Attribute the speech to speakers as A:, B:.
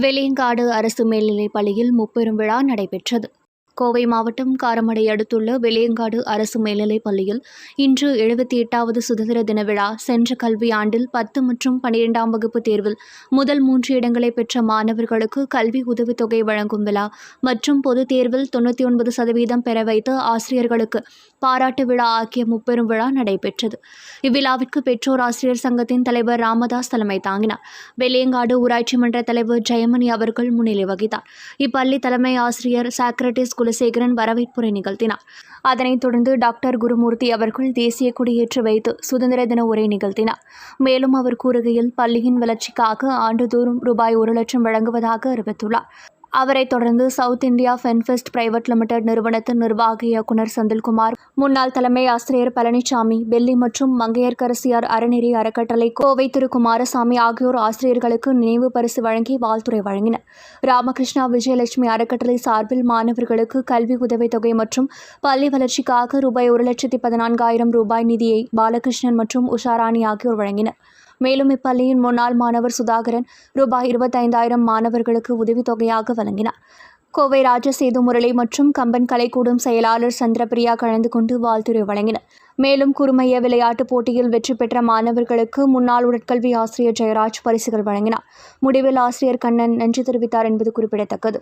A: வெளியங்காடு அரசு மேல்நிலைப் பள்ளியில் முப்பெரும் விழா நடைபெற்றது. கோவை மாவட்டம் காரமடை அடுத்துள்ள வெளியங்காடு அரசு மேல்நிலைப் பள்ளியில் இன்று எழுபத்தி எட்டாவது சுதந்திர தின விழா சென்ற கல்வியாண்டில் பத்து மற்றும் பன்னிரெண்டாம் வகுப்பு தேர்வில் முதல் மூன்று இடங்களை பெற்ற மாணவர்களுக்கு கல்வி உதவித்தொகை வழங்கும் விழா மற்றும் பொதுத் தேர்வில் தொண்ணூற்றி ஒன்பது சதவீதம் பெற வைத்த ஆசிரியர்களுக்கு பாராட்டு விழா ஆகிய முப்பெரும் விழா நடைபெற்றது. இவ்விழாவிற்கு பெற்றோர் ஆசிரியர் சங்கத்தின் தலைவர் ராமதாஸ் தலைமை தாங்கினார். வெளியங்காடு ஊராட்சி மன்ற தலைவர் ஜெயமணி அவர்கள் முன்னிலை வகித்தார். இப்பள்ளி தலைமை ஆசிரியர் சாக்ரட்டிஸ் குலசேகரன் வரவேற்புரை நிகழ்த்தினார். அதனைத் தொடர்ந்து டாக்டர் குருமூர்த்தி அவர்கள் தேசிய கொடியேற்றி வைத்து சுதந்திர தின உரை நிகழ்த்தினார். மேலும் அவர் கூறுகையில் பள்ளியின் வளர்ச்சிக்காக ஆண்டுதோறும் ரூபாய் ஒரு லட்சம் வழங்குவதாக அறிவித்துள்ளார். அவரை தொடர்ந்து சவுத் இந்தியா ஃபென்ஃபெஸ்ட் பிரைவேட் லிமிடெட் நிறுவனத்தின் நிர்வாக இயக்குநர் செந்தில்குமார் முன்னாள் தலைமை ஆசிரியர் பழனிசாமி வெள்ளி மற்றும் மங்கையர்கரசியார் அறநெறி அறக்கட்டளை கோவை திரு குமாரசாமி ஆகியோர் ஆசிரியர்களுக்கு நினைவு பரிசு வழங்கி வாழ்த்துறை வழங்கினர். ராமகிருஷ்ணா விஜயலட்சுமி அறக்கட்டளை சார்பில் மாணவர்களுக்கு கல்வி உதவித்தொகை மற்றும் பள்ளி வளர்ச்சிக்காக ரூபாய் ஒரு லட்சத்தி பதினான்காயிரம் ரூபாய் நிதியை பாலகிருஷ்ணன் மற்றும் உஷாராணி ஆகியோர் வழங்கினர். மேலும் இப்பள்ளியின் முன்னாள் மாணவர் சுதாகரன் ரூபாய் இருபத்தைந்தாயிரம் மாணவர்களுக்கு உதவித்தொகையாக வழங்கினார். கோவை ராஜசேது முரளி மற்றும் கம்பன் கலைக்கூடும் செயலாளர் சந்திரபிரியா கலந்து கொண்டு வாழ்த்துரை வழங்கினர். மேலும் குறுமைய விளையாட்டுப் போட்டியில் வெற்றி பெற்ற மாணவர்களுக்கு முன்னாள் உடற்கல்வி ஆசிரியர் ஜெயராஜ் பரிசுகள் வழங்கினார். முடிவில் ஆசிரியர் கண்ணன் நன்றி தெரிவித்தார் என்பது குறிப்பிடத்தக்கது.